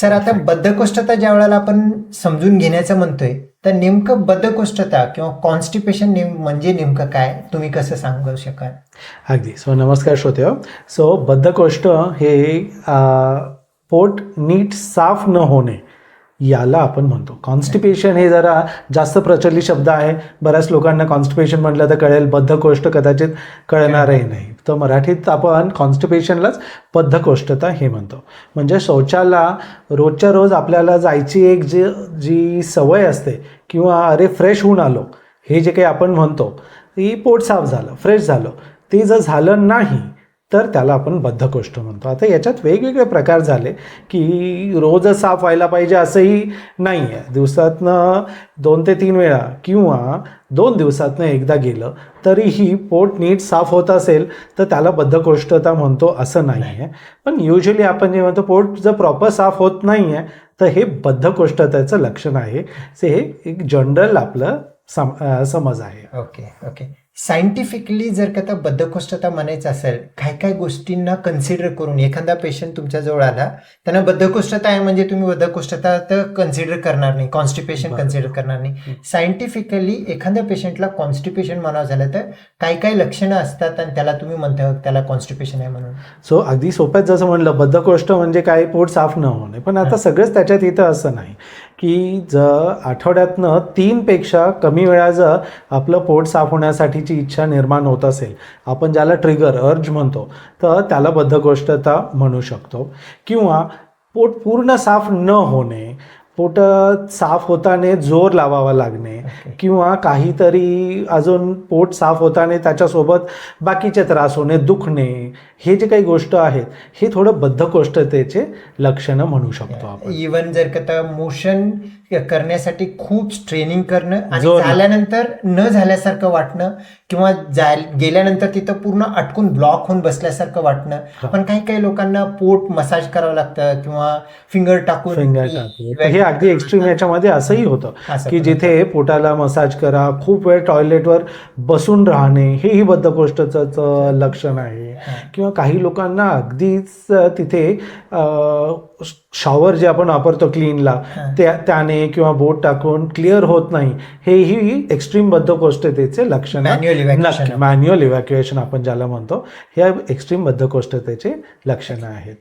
Sir आता बद्धकोष्ठता ज्या वेळेला आपण समजून घेण्याचं म्हणतोय तर नेमकं बद्धकोष्ठता किंवा कॉन्स्टिपेशन नेम म्हणजे नेमकं काय? तुम्ही कसं सांगू शकाल? अगदी. सो नमस्कार श्रोते सो बद्धकोष्ठ हे पोट नीट साफ न होणे याला आपण म्हणतो. कॉन्स्टिपेशन हे जरा जास्त प्रचलित शब्द आहे. बऱ्याच लोकांना कॉन्स्टिपेशन म्हटलं तर कळेल. बद्धकोष्ठ कदाचित कळणारही नाही. तर मराठीत आपण कॉन्स्टिपेशनलाच बद्धकोष्ठता हे म्हणतो. म्हणजे शौचाला रोजच्या रोज आपल्याला जायची एक जी जी सवय असते किंवा अरे फ्रेश होऊन आलो हे जे काही आपण म्हणतो ती पोट साफ झालं फ्रेश झालं ते जर झालं नाही तर त्याला आपण बद्धकोष्ठ म्हणतो. आता याच्यात वेगवेगळे प्रकार झाले की रोजच साफ व्हायला पाहिजे असंही नाही आहे दिवसातनं दोन ते तीन वेळा किंवा दोन दिवसातनं एकदा गेलं तरीही पोट नीट साफ होत असेल तर त्याला बद्धकोष्ठता म्हणतो असं नाही. आहे पण युजली आपण जे म्हणतो पोट जर प्रॉपर साफ होत नाही आहे तर हे बद्धकोष्ठतेचं लक्षण आहे. से हे एक जनरल आपलं सम समज आहे. Okay okay. सायंटिफिकली जर का आता बद्धकोष्ठता म्हणायचं असेल काय काय गोष्टींना कन्सिडर करून एखादा पेशंट तुमच्याजवळ आला त्यांना बद्धकोष्ठता आहे म्हणजे तुम्ही बद्धकोष्ठता तर कन्सिडर करणार नाही कॉन्स्टिपेशन. कन्सिडर करणार नाही. सायंटिफिकली एखाद्या पेशंटला कॉन्स्टिपेशन म्हणावं झालं तर काय काय लक्षणं असतात आणि त्याला तुम्ही म्हणता त्याला कॉन्स्टिपेशन आहे म्हणून. सो अगदी सोप्यात जसं म्हणलं बद्धकोष्ठ म्हणजे काय पोट साफ न होणे. पण आता सगळंच त्याच्यात इथं असं नाही. की जर आठवड्यातनं तीनपेक्षा कमी वेळा जर आपलं पोट साफ होण्यासाठीची इच्छा निर्माण होत असेल आपण ज्याला ट्रिगर अर्ज म्हणतो तर त्याला बद्धकोष्ठता म्हणू शकतो किंवा पोट पूर्ण साफ न होणे पोट साफ होताना जोर लावावा लागणे Okay. किंवा काहीतरी अजून पोट साफ होताना त्याच्यासोबत बाकीचे त्रास होणे दुखणे हे जे काही गोष्ट आहेत हे थोडं बद्धकोष्ठतेचे लक्षणं म्हणू शकतो आपण. इवन जर का मोशन करण्यासाठी खूप ट्रेनिंग करणं आणि. झाल्यानंतर न झाल्यासारखं वाटणं किंवा गेल्यानंतर तिथं पूर्ण अटकून ब्लॉक होऊन बसल्यासारखं वाटणं पण काही काही लोकांना पोट मसाज करावं लागतं किंवा फिंगर टाकून फिंगर टाकून. हे अगदी एक्स्ट्रीम याच्यामध्ये असंही होतं की जिथे पोटाला मसाज करा खूप वेळ टॉयलेटवर बसून राहणे हेही बद्धकोष्ठचं लक्षण आहे. किंवा काही लोकांना अगदीच तिथे शॉवर जे आपण वापरतो क्लीनला. त्या त्याने किंवा बोट टाकून क्लिअर होत नाही हेही एक्स्ट्रीम बद्धकोष्ठतेचे लक्षण. मॅन्युअल इव्हॅक्युएशन आपण ज्याला म्हणतो हे एक्स्ट्रीम बद्धकोष्ठतेचे लक्षणं आहेत